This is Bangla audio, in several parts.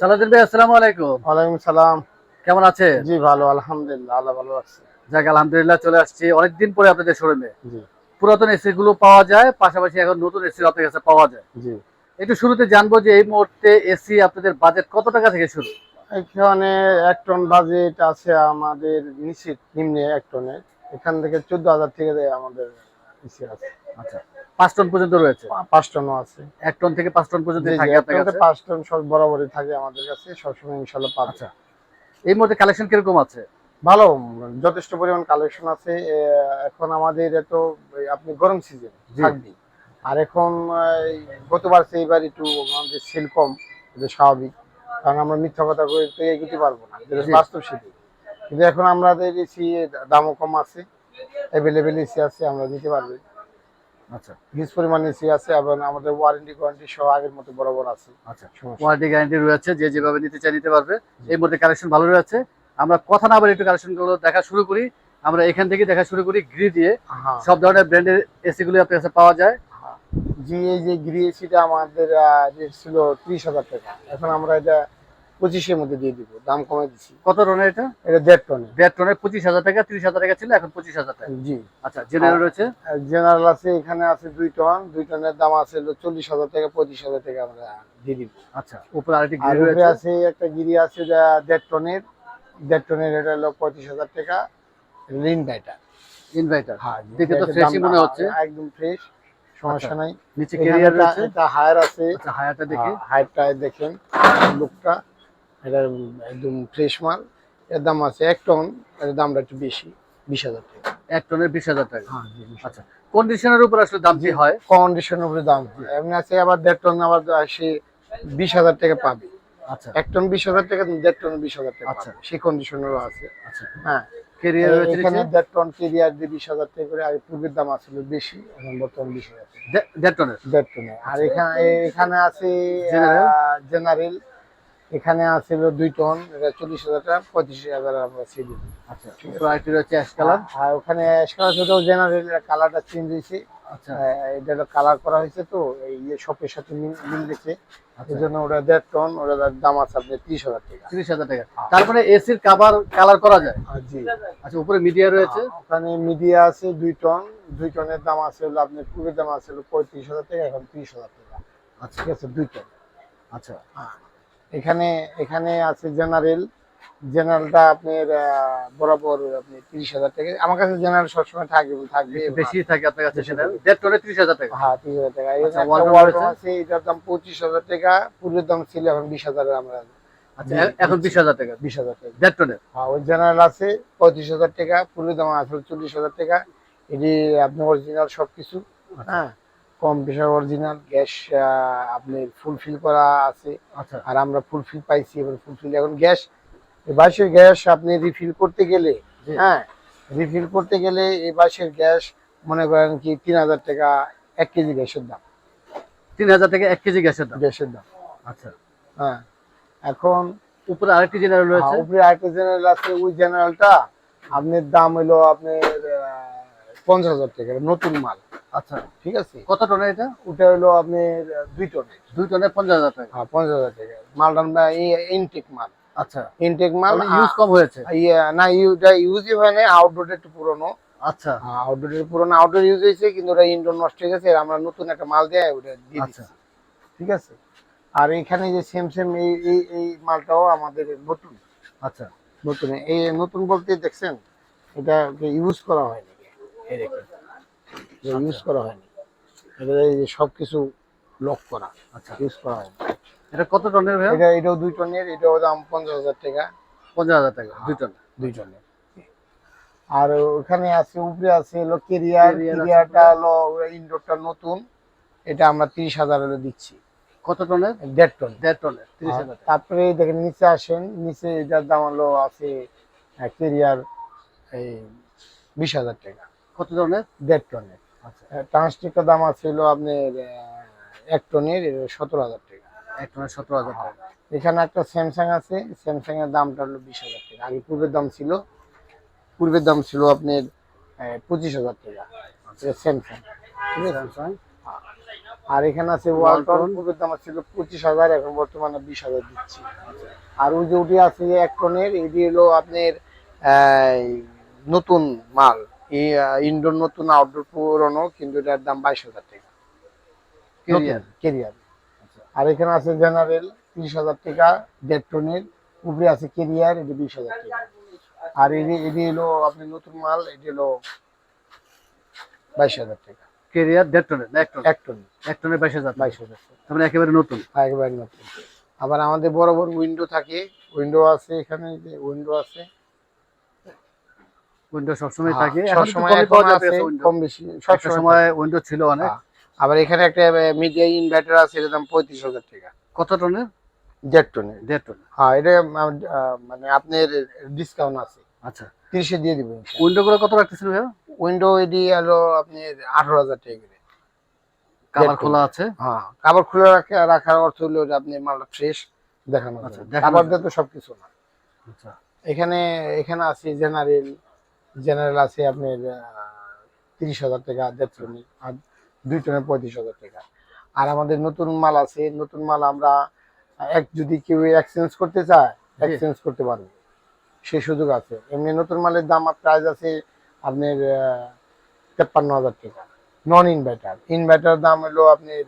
সালাদিন ভাই আসসালামু আলাইকুম। ওয়ালাইকুম সালাম। কেমন আছে জি ভালো আলহামদুলিল্লাহ আল্লাহ ভালো আছে। যাক আলহামদুলিল্লাহ চলে আসছি। অনেকদিন পরে আপনাদের শোরুমে। জি। পুরাতন এসি গুলো পাওয়া যায় পাশাপাশি এখন নতুন এসি আপনার কাছে পাওয়া যায়। জি। একটু শুরুতে জানব যে এই মুহূর্তে এসি আপনাদের বাজেট কত টাকা থেকে শুরু? এখানে এক টন বাজেট আছে আমাদের নিশ্চিত নিম্নে এক টনের। এখান থেকে চোদ্দ হাজার থেকে আমাদের ইসে আছে। আচ্ছা। পাঁচ টন পর্যন্ত রয়েছে? পাঁচ টনও আছে। এক টন থেকে পাঁচ টন পর্যন্ত থাকে আপনার কাছে? পাঁচ টন সব বরাবরই থাকে আমাদের কাছে সবসময় ইনশাল্লাহ পাবে। আচ্ছা। এই মুহূর্তে কালেকশন কীরকম আছে? ভালো যথেষ্ট পরিমাণ কালেকশন আছে। এখন আমাদের এত আপনি গরম সিজন জি। থাকবে আর এখন গতবার সেই এইবার একটু আমাদের সেল কম এটা স্বাভাবিক। কারণ আমরা মিথ্যা কথা করে তো এগোতে পারব না যেটা। বাস্তব সেটি। কিন্তু এখন আমাদের এসি দামও কম আছে অ্যাভেলেবেল এসি আছে আমরা দিতে পারব। আচ্ছা। হিউজ পরিমাণ এসি আছে এবং আমাদের ওয়ারেন্টি ওয়ারেন্টি সহ আগের মতো বরাবর আছে। আচ্ছা ওয়ারেন্টি গ্যারান্টি রয়েছে যে যেভাবে নিতে চাই নিতে পারবে। এই মুহূর্তে কালেকশন ভালো রয়েছে। আমরা কথা না বলে একটু কালেকশনগুলো দেখা শুরু করি। আমরা এখান থেকে দেখা শুরু করি গ্রি দিয়ে। হ্যাঁ। সব ধরনের ব্র্যান্ডের এসি গুলো আপনার কাছে পাওয়া যায়। জি এই যে গ্রি এসিটা আমাদের রেট ছিল ত্রিশ হাজার টাকা। এখন আমরা এটা পঁচিশের মধ্যে দিয়ে দিব দাম কমে দিচ্ছি কত টনের এটা? এটা দেড় টনে দেড় টনের পঁচিশ হাজার টাকা ত্রিশ হাজার টাকা ছিল এখন পঁচিশ হাজার টাকা। জি। আচ্ছা জেনারেল রয়েছে? জেনারেল আছে এখানে আছে দুই টন দুই টনের দাম আছে চল্লিশ হাজার টাকা পঁচিশ হাজার টাকা আমরা দিয়ে দিব। আচ্ছা উপরে আরেকটি আর গ্রি আছে একটা গিরি আছে যা দেড় টনের। দেড় টনের এটা হলো পঁচিশ হাজার টাকা বাইটা ইনভার্টার হ্যাঁ দেখে তো ফ্রেশই মনে হচ্ছে। একদম ফ্রেশ সমস্যা নাই। নিচে ক্যারিয়ার রয়েছে? হায়ার আছে। আচ্ছা হায়ারটা দেখি। হাইটটা দেখেন লুকটা এটা একদম ফ্রেশ মাল। এর দাম আছে এক টন এর দামটা একটু বেশি বিশ হাজার টাকা। এক টনের বিশ হাজার টাকা? হ্যাঁ আচ্ছা কন্ডিশনের উপর আসলে দাম কি হয়? কন্ডিশনের উপরে দাম। এমনি আছে আবার দেড় টন আবার আসে বিশ হাজার টাকা পাবে। আচ্ছা। এক টন বিশ হাজার টাকা দেড় টন বিশ হাজার টাকা আচ্ছা। সেই কন্ডিশনেরও আছে। আচ্ছা। হ্যাঁ। ক্যারিয়ার রয়েছে এখানে দেড় টন কেরিয়ার দিয়ে বিশ হাজার টাকা করে আগে পূর্বের দাম বেশি এখন বর্তমান বিশ হাজার দেড় টনের দেড় টনে আর এখানে এখানে আছে? জেনারেল এখানে আছে হলো দুই টন এটা চল্লিশ হাজার টাকা পঁচিশ হাজার আমরা ছেড়ে দিই আচ্ছা আরেকটি রয়েছে অ্যাশ কালার আর ওখানে স্কালার শুধু জেনারেল কালারটা চেঞ্জ হয়েছে। আচ্ছা। এটা হলো কালার করা হয়েছে তো এই শপের সাথে মিল আচ্ছা। এই জন্য ওটা দেড় টন দাম আছে আপনার ত্রিশ হাজার টাকা। তিরিশ হাজার টাকা। তারপরে এসির কাভার কালার করা যায়? জি। আচ্ছা উপরে মিডিয়া রয়েছে? ওখানে মিডিয়া আছে দুই টন। দুই টনের দাম আছে হলো আপনার পূর্বের দাম আছে হলো পঁয়ত্রিশ হাজার টাকা এখন ত্রিশ হাজার টাকা। আচ্ছা। ঠিক আছে দুই টন। আচ্ছা। এখানে এখানে আছে জেনারেল জেনারেলটা আপনার বরাবর আপনি তিরিশ হাজার টাকা আমার কাছে জেনারেল সবসময় থাকবে থাকবে বেশি থাকে আপনার কাছে সেটা? দেড় টনে ত্রিশ হাজার টাকা? হ্যাঁ তিরিশ হাজার টাকা। আচ্ছা, আছে? এটার দাম পঁচিশ হাজার টাকা পূর্বের দাম ছিল এখন বিশ হাজারের আমরা আচ্ছা এখন বিশ হাজার টাকা? বিশ হাজার টাকা। দেড় টনের হ্যাঁ ওই জেনারেল আছে পঁয়ত্রিশ হাজার টাকা পূর্বের দাম আসলে চল্লিশ হাজার টাকা। এটি আপনি অরিজিনাল সবকিছু। হ্যাঁ। কম্পিউটার অরিজিনাল গ্যাস আপনি ফুলফিল করা আছে। আচ্ছা। আর আমরা ফুলফিল পাইছি এবার ফুলফিল এখন গ্যাস বাসের গ্যাস আপনি রিফিল করতে গেলে। হ্যাঁ রিফিল করতে গেলে এই বাসের গ্যাস মনে করেন কি তিন হাজার টাকা এক কেজি গ্যাসের দাম। তিন হাজার টাকা এক কেজি গ্যাসের দাম? গ্যাসের দাম। আচ্ছা। হ্যাঁ এখন উপরে আরেকটি জেনারেল রয়েছে? হ্যাঁ, উপরে আরেকটা জেনারেল আছে ওই জেনারেলটা আপনার দাম হলো আপনার পঞ্চাশ হাজার টাকা নতুন মাল। আচ্ছা। ঠিক আছে? কত টনের এটা? ওটা হলো আপনার আহ, দুই টনের দুই টনের পঞ্চাশ হাজার টাকা। হ্যাঁ পঞ্চাশ হাজার টাকা। মালটা ইনটেক মাল। আচ্ছা। ইনটেক মাল ইউজ কম হয়েছে? ইয়ে, না ইউটা ইউজই হয় না আউটডোর একটু পুরনো। আচ্ছা। আউটডোরের পুরনো। আউটডোর ইউজ হয়েছে কিন্তু ওটা ইনডোর নষ্ট হয়ে গেছে আমরা নতুন একটা মাল দেয় ওটা দিয়ে আচ্ছা। ঠিক আছে? আর এখানে যে সেম সেম এই এই এই মালটাও আমাদের নতুন। আচ্ছা। নতুন। এই নতুন বলতে দেখছেন এটা ইউজ করা হয়নি। এই দেখেন। ইউজ করা হয়নি। এটা যে সবকিছু লক করা আচ্ছা। ইউজ করা হয়নি। এটা কত টনের ভাইয়া? এটা এটাও দুই টনের এটাও দাম পঞ্চাশ হাজার টাকা। পঞ্চাশ হাজার টাকা দুই টন। দুই টনের। আর ওখানে আছে উপরে আছে হলো কেরিয়ার কেরিয়ারটা হলো ইনডোরটা নতুন। এটা আমরা তিরিশ হাজার হলে দিচ্ছি। কত টনের? দেড় টন। দেড় টনের তিরিশ হাজার তারপরে দেখেন নিচে আসেন নিচে এটার দাম হলো আছে কেরিয়ার এই বিশ হাজার টাকা। কত টনের দেড় টনের। আচ্ছা। দাম আছে হলো আপনার এক টনের সতেরো হাজার টাকা। এক টনের সতেরো হাজার টাকা। এখানে একটা স্যামসাং আছে স্যামসাং এর দামটা হলো বিশ হাজার টাকা। আগে পূর্বের দাম ছিল পূর্বের দাম ছিল আপনার পঁচিশ হাজার টাকা। স্যামসাং ঠিক আছে? স্যামসাং আর এখানে আছে ওয়ালটন ওয়ালটন। পূর্বের দাম ছিল পঁচিশ হাজার এখন বর্তমানে বিশ হাজার দিচ্ছি। আর ওই যে ওটি আছে এক টনের এটি হলো আপনার নতুন মাল। ইনডোর নতুন আউটডোর পুরনো কিন্তু এটার দাম বাইশ হাজার টাকা। কেরিয়ার আর এখানে আছে জেনারেল তিরিশ হাজার টাকা দেড় টনের উপরে আছে কেরিয়ার এটি বিশ হাজার টাকা। আর এটি এটি হলো আপনি নতুন মাল এটি হলো বাইশ হাজার টাকা। কেরিয়ার দেড় টনের এক টন এক টন এক টনের বাইশ হাজার বাইশ হাজার তার মানে একেবারে নতুন? একেবারে নতুন। আবার আমাদের বড় বড় উইন্ডো থাকে উইন্ডো আছে এখানে যে উইন্ডো আছে। উইন্ডো সবসময় হ্যাঁ, থাকে। সবসময় এখন আছে, কম বেশি সবসময় সময় উইন্ডো ছিল অনেক। আবার এখানে একটা মিডিয়া ইনভার্টার আছে এটার দাম পঁয়ত্রিশ হাজার টাকা। কত টনের দেড় টনের দেড় টন হ্যাঁ এটা মানে আপনার ডিসকাউন্ট আছে। আচ্ছা। তিরিশে দিয়ে উইন্ডো গুলো কত রাখতেছেন ভাইয়া? উইন্ডো এডি হলো আপনার আঠারো হাজার টাকা করে। খোলা আছে? হ্যাঁ কাবার খুলে রাখা রাখার অর্থ হলো যে আপনি মালটা ফ্রেশ দেখানো আচ্ছা। দেখানো কাবার দিয়ে তো সবকিছু না। আচ্ছা। এখানে এখানে আছে জেনারেল জেনারেল আছে আপনার তিরিশ হাজার টাকা দেড় টনের আর দুই টনের পঁয়ত্রিশ হাজার টাকা। আর আমাদের নতুন মাল আছে নতুন মাল আমরা এক যদি কেউ এক্সচেঞ্জ করতে চায় এক্সচেঞ্জ করতে পারবে। সেই সুযোগ আছে। এমনি নতুন মালের দাম প্রাইস আছে আপনার তেপ্পান্ন হাজার টাকা। নন ইনভার্টার ইনভার্টার দাম হলো আপনার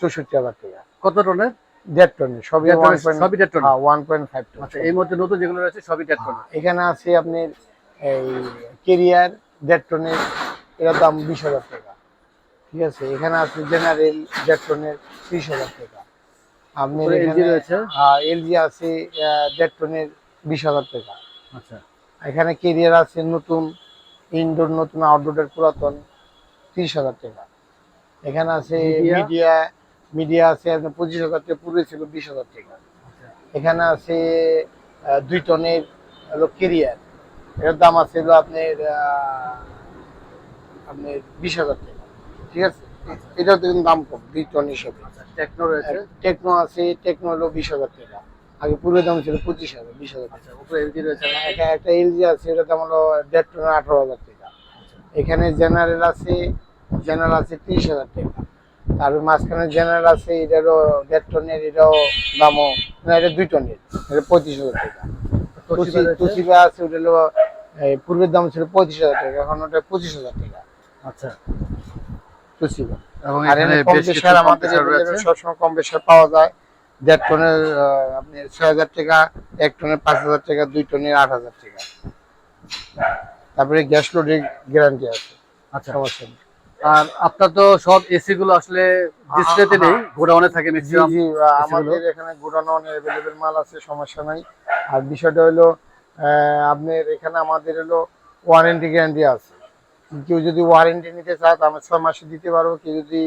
চৌষট্টি হাজার টাকা। কত টনের? দেড় টনের সবই ওয়ান পয়েন্ট ফাইভ টন আচ্ছা এই মধ্যে নতুন যেগুলো রয়েছে সবই দেড় টন এখানে আছে আপনার এই কেরিয়ার দেড় টনের এটার দাম বিশ হাজার টাকা। ঠিক আছে? এখানে আছে জেনারেল দেড় টনের ত্রিশ হাজার টাকা। আপনার এখানে এলজি আছে আহ, দেড় টনের বিশ হাজার টাকা। আচ্ছা। এখানে কেরিয়ার আছে নতুন ইনডোর নতুন আউটডোরের পুরাতন তিরিশ হাজার টাকা। এখানে আছে মিডিয়া? মিডিয়া আছে আপনার পঁচিশ হাজার টাকা পুরো ছিল বিশ হাজার টাকা। এখানে আছে দুই টনের হলো কেরিয়ার। এর দাম আছে হলো আপনার আপনার বিশ হাজার টাকা। ঠিক আছে? এটার কিন্তু দাম কম দুই টন হিসেবে। টেকনো রয়েছে? টেকনো আছে টেকনো হলো বিশ হাজার টাকা। আগে পুরো দাম ছিল পঁচিশ হাজার বিশ হাজার টাকা। আচ্ছা উপরে এলজি রয়েছে একটা একটা এলজি আছে এটার দাম হলো দেড় টনের আঠারো হাজার টাকা। এখানে জেনারেল আছে জেনারেল আছে তিরিশ হাজার টাকা। তারপর মাঝখানে জেনারেল আছে এটারও দেড় টনের এটাও দামও না এটা দুই টনের এটা পঁচিশ হাজার টাকা। তোশিবা আছে ওটা হলো পূর্বের দাম ছিল পঁয়ত্রিশ হাজার টাকা এখন ওটা পঁচিশ হাজার টাকা। আচ্ছা। আর এখানে কম আমাদের সবসময় পাওয়া যায় দেড় টনের আপনি ছয় হাজার টাকা এক টনের পাঁচ হাজার টাকা দুই টনের আট হাজার টাকা। তারপরে গ্যাস লোডের গ্যারান্টি আছে। আচ্ছা। সমস্যা নেই। আর আপনার তো সব এসি গুলো আসলে ডিসপ্লেতে নেই গোডাউনে থাকে জি ম্যাক্সিমাম জি আমাদের এখানে গোডাউনে অ্যাভেলেবেল মাল আছে সমস্যা নাই। আর বিষয়টা হলো আপনার এখানে আমাদের হলো ওয়ারেন্টি গ্যারান্টি আছে। কেউ যদি ওয়ারেন্টি নিতে চায় আমরা ছয় মাসে দিতে পারব। কেউ যদি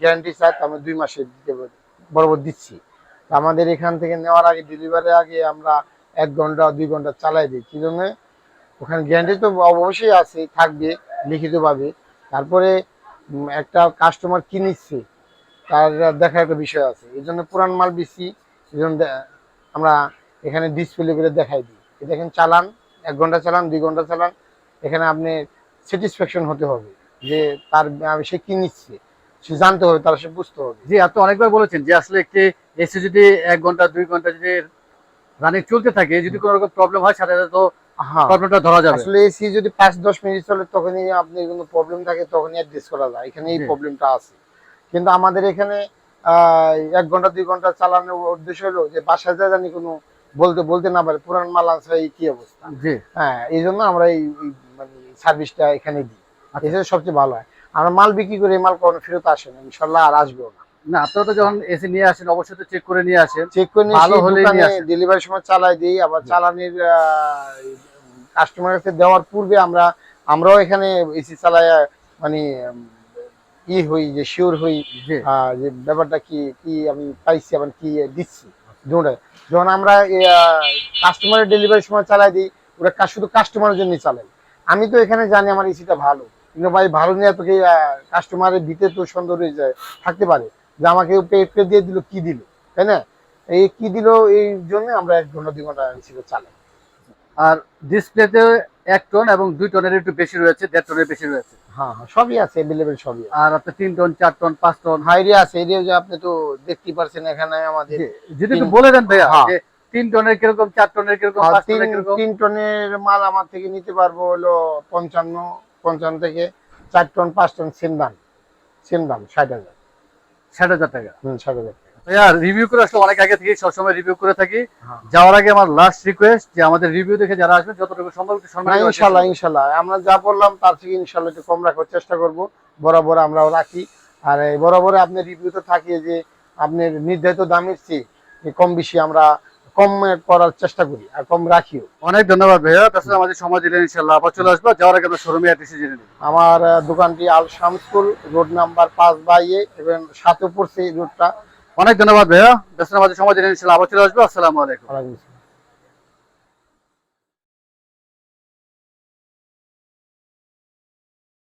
গ্যারান্টি চায় তো আমরা দুই মাসে দিতে পারব বরাবর দিচ্ছি। তো আমাদের এখান থেকে নেওয়ার আগে ডেলিভারির আগে আমরা এক ঘণ্টা দুই ঘণ্টা চালাই দিই। কি জন্য? ওখানে গ্যারান্টি তো অবশ্যই আছে থাকবে লিখিতভাবে। তারপরে একটা কাস্টমার কি নিচ্ছে তার দেখার একটা বিষয় আছে। এই জন্য পুরান মাল বেশি আমরা এখানে ডিসপ্লে করে দেখাই দিই। দেখেন চালান, এক ঘণ্টা চালান, দুই ঘণ্টা চালান, এখানে আপনি স্যাটিসফ্যাকশন হতে হবে যে তার সে কি নিচ্ছে সে জানতে হবে, তার সে বুঝতে হবে। জি, আপনি অনেকবার বলেছেন যে আসলে একটি এসি যদি এক ঘণ্টা, দুই ঘণ্টা যদি রানিং চলতে থাকে, যদি কোনো রকম প্রবলেম হয় সাথে সাথে তো প্রবলেমটা ধরা যাবে। আসলে এসি যদি পাঁচ দশ মিনিট চলে তখনই আপনি কোনো প্রবলেম থাকে তখনই অ্যাডজাস্ট করা যায়। এখানে এই প্রবলেমটা আছে। কিন্তু আমাদের এখানে এক ঘণ্টা দুই ঘণ্টা চালানোর উদ্দেশ্য হলো যে বাসায় যা জানি কোনো বলতে বলতে না পারে পুরান মাল আছে এই কি অবস্থা? জি। হ্যাঁ এই জন্য আমরা এই মানে সার্ভিসটা এখানে দিই। আচ্ছা। এটা সবচেয়ে ভালো হয়। আমরা মাল বিক্রি করে মাল কখনো ফেরত আসে না ইনশাল্লাহ আর আসবেও না। না আপনারা তো যখন এসি নিয়ে আসেন অবশ্যই তো চেক করে নিয়ে আসেন। চেক করে ভালো নিয়ে আসেন। ডেলিভারির সময় চালাই দিই আবার চালানির কাস্টমার কাছে দেওয়ার পূর্বে আমরা আমরাও এখানে এসি চালাই মানে ই হই যে শিওর হই যে ব্যাপারটা কি কি আমি পাইছি আবার কি দিচ্ছি। যখন আমরা কাস্টমারের ডেলিভারির সময় চালাই দিই কা- শুধু কাস্টমারের জন্য চালাই আমি তো এখানে জানি আমার এসিটা ভালো। কিন্তু ভাই ভালো নিয়ে তোকে কাস্টমারের দিতে তো সুন্দর হয়ে যায় থাকতে পারে। যে আমাকে পে দিয়ে দিল কি দিল? তাই না? এই কি দিল এই জন্য আমরা এক ঘণ্টা দুই ঘণ্টা এসিটা চালাই। আর ডিসপ্লেতে এক টন এবং দুই টনের একটু বেশি রয়েছে দেড় টনের বেশি রয়েছে। হ্যাঁ হ্যাঁ সবই আছে অ্যাভেলেবেল সবই আর তিন টন চার টন পাঁচ টন হাইরে আছে এরিয়া যে আপনি তো দেখতে পারছেন এখানে আমাদের যদি একটু বলে দেন ভাইয়া হ্যাঁ। যে তিন টনের কীরকম চার টনের কীরকম পাঁচ তিন টনের কীরকম? তিন টনের মাল আমার থেকে নিতে পারব হলো পঞ্চান্ন পঞ্চান্ন থেকে চার টন পাঁচ টন সেম দাম। সেম দাম ষাট হাজার। ষাট হাজার টাকা। হুম ষাট হাজার টাকা। ভাইয়া রিভিউ করে আসলে অনেক আগে থেকে সবসময় রিভিউ করে থাকি। হ্যাঁ। যাওয়ার আগে আমার লাস্ট রিকোয়েস্ট যে আমাদের রিভিউ দেখে যারা আসবেন যতটুকু সম্ভব চেষ্টা ইনশাল্লাহ ইনশাল্লাহ। আমরা যা বললাম তার থেকে ইনশাল্লাহ একটু কম রাখার চেষ্টা করব। বরাবর আমরাও রাখি। আর এই বরাবর আপনার রিভিউ তো থাকে যে নির্ধারিত দামের চেয়ে কম বেশি আমরা কম করার চেষ্টা করি আর কম রাখিও। অনেক ধন্যবাদ ভাইয়া। তাছাড়া আমাদের সময় দিলেন ইনশাল্লাহ আবার চলে আসব। যাওয়ার আগে আমরা শোরুমে অ্যাড্রেসে জেনে নিই আমার দোকানটি আল শামসুল রোড নাম্বার পাঁচ বাই এ এবং পড়ছে এই রোডটা। অনেক ধন্যবাদ ভাইয়া। ব্যস্ত আমাদের সময় আবার চলে আসব। আসসালামু আলাইকুম। ওয়ালাইকুম আসসালাম।